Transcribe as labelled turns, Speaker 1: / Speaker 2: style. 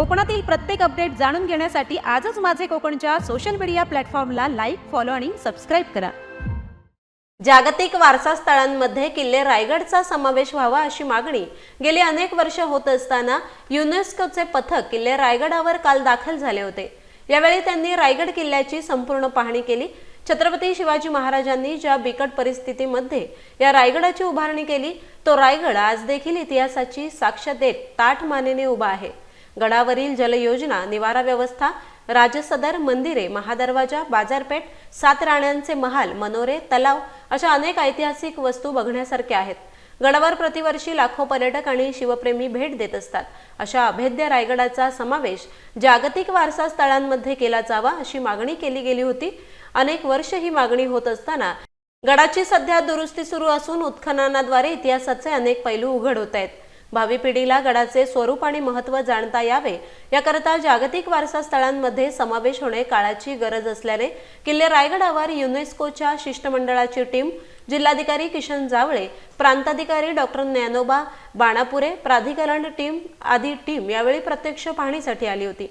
Speaker 1: कोकणातील प्रत्येक अपडेट जाणून घेण्यासाठी आजच माझे कोकणच्या सोशल मीडिया प्लॅटफॉर्मला लाईक फॉलो आणि सबस्क्राईब करा.
Speaker 2: जागतिक वारसा स्थळांमध्ये किल्ले रायगडचा समावेश व्हावा अशी मागणी गेली अनेक वर्ष होत असताना युनेस्कोचे पथक किल्ले रायगडावर काल दाखल झाले होते. यावेळी त्यांनी रायगड किल्ल्याची संपूर्ण पाहणी केली. छत्रपती शिवाजी महाराजांनी ज्या बिकट परिस्थितीमध्ये या रायगडाची उभारणी केली तो रायगड आज देखील इतिहासाची साक्ष देत ताठ मानेने उभा आहे. गडावरील जलयोजना निवारा व्यवस्था राजसदर मंदिरे महादरवाजा बाजारपेठ सात राण्यांचे महाल मनोरे तलाव अशा अनेक ऐतिहासिक वस्तू बघण्यासारख्या आहेत. गडावर प्रतिवर्षी लाखो पर्यटक आणि शिवप्रेमी भेट देत असतात. अशा अभेद्य रायगडाचा समावेश जागतिक वारसा स्थळांमध्ये केला जावा अशी मागणी केली गेली होती. अनेक वर्ष ही मागणी होत असताना गडाची सध्या दुरुस्ती सुरू असून उत्खननाद्वारे इतिहासाचे अनेक पैलू उघड होत आहेत. भावी पिढीला गडाचे स्वरूप आणि महत्त्व जाणता यावे याकरता जागतिक वारसा स्थळांमध्ये समावेश होणे काळाची गरज असल्याने किल्ले रायगडावर युनेस्कोच्या शिष्टमंडळाची टीम जिल्हाधिकारी किशन जावळे प्रांताधिकारी डॉक्टर ज्ञानोबा बाणापुरे प्राधिकरण टीम आदी टीम यावेळी प्रत्यक्ष पाहणीसाठी आली होती.